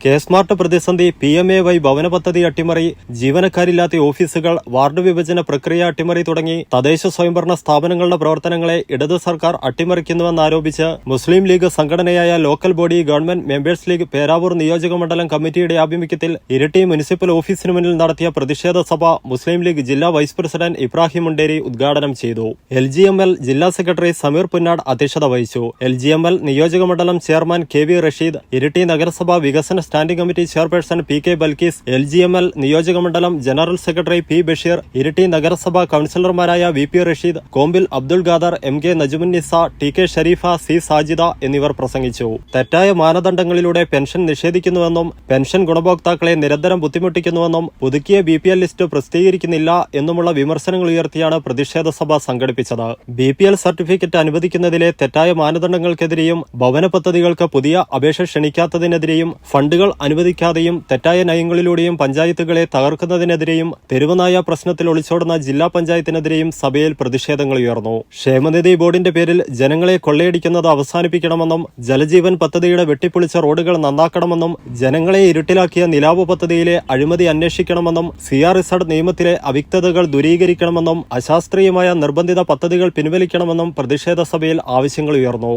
K smart പ്രതിസന്ധി P M A Y ഭവന പദ്ധതി അട്ടിമറി ജീവനക്കാരില്ലാത്ത ഓഫീസുകൾ വാർഡ് വിഭജന പ്രക്രിയ അട്ടിമറി തുടങ്ങി തദ്ദേശ സ്വയംഭരണ സ്ഥാപനങ്ങളുടെ പ്രവർത്തനങ്ങളെ ഇടത് സർക്കാർ അട്ടിമറിക്കുന്നുവെന്നാരോപിച്ച് മുസ്ലിം ലീഗ് സംഘടനയായ local body government members league Peravoor നിയോജക മണ്ഡലം കമ്മിറ്റിയുടെ ആഭിമുഖ്യത്തിൽ ഇരട്ടി മുനിസിപ്പൽ ഓഫീസിന് മുന്നിൽ നടത്തിയ പ്രതിഷേധ സഭ മുസ്ലിം ലീഗ് ജില്ലാ വൈസ് പ്രസിഡന്റ് ഇബ്രാഹിം മുണ്ടേരി ഉദ്ഘാടനം ചെയ്തു. എൽ ജി എം എൽ ജില്ലാ സെക്രട്ടറി സമീർ പുന്നാട് അധ്യക്ഷത വഹിച്ചു. എൽ ജി എം എൽ നിയോജക മണ്ഡലം chairman K V Rasheed Iritty നഗരസഭ വികസന standing committee chairperson P K Balkees L G M L നിയോജക മണ്ഡലം general secretary P Basheer Iritty നഗരസഭാ കൌൺസിലർമാരായ V P Rasheed Kombil Abdul Khader M K Najumunnisa T K Shareefa C Sajida എന്നിവർ പ്രസംഗിച്ചു. തെറ്റായ മാനദണ്ഡങ്ങളിലൂടെ pension നിഷേധിക്കുന്നുവെന്നും pension ഗുണഭോക്താക്കളെ നിരന്തരം ബുദ്ധിമുട്ടിക്കുന്നുവെന്നും പുതുക്കിയ B P L list പ്രസിദ്ധീകരിക്കുന്നില്ല എന്നുമുള്ള വിമർശനങ്ങൾ ഉയർത്തിയാണ് പ്രതിഷേധ സഭ സംഘടിപ്പിച്ചത്. ബി പി എൽ സർട്ടിഫിക്കറ്റ് അനുവദിക്കുന്നതിലെ തെറ്റായ മാനദണ്ഡങ്ങൾക്കെതിരെയും ഭവന പദ്ധതികൾക്ക് പുതിയ അപേക്ഷ ക്ഷണിക്കാത്തതിനെതിരെയും ഫണ്ടുകൾ അനുവദിക്കാതെയും തെറ്റായ നയങ്ങളിലൂടെയും പഞ്ചായത്തുകളെ തകർക്കുന്നതിനെതിരെയും തെരുവനായ പ്രശ്നത്തിൽ ഒളിച്ചോടുന്ന ജില്ലാ പഞ്ചായത്തിനെതിരെയും സഭയിൽ പ്രതിഷേധങ്ങൾ ഉയർന്നു. ക്ഷേമനിധി ബോർഡിന്റെ പേരിൽ ജനങ്ങളെ കൊള്ളയടിക്കുന്നത് അവസാനിപ്പിക്കണമെന്നും ജലജീവൻ പദ്ധതിയുടെ വെട്ടിപ്പൊളിച്ച റോഡുകൾ നന്നാക്കണമെന്നും ജനങ്ങളെ ഇരുട്ടിലാക്കിയ നിലാവ് പദ്ധതിയിലെ അഴിമതി അന്വേഷിക്കണമെന്നും സി ആർ നിയമത്തിലെ അവ്യക്തതകൾ ദൂരീകരിക്കണമെന്നും അശാസ്ത്രീയമായ നിർബന്ധിത പദ്ധതികൾ പിൻവലിക്കണമെന്നും പ്രതിഷേധ സഭയിൽ ആവശ്യങ്ങൾ ഉയർന്നു.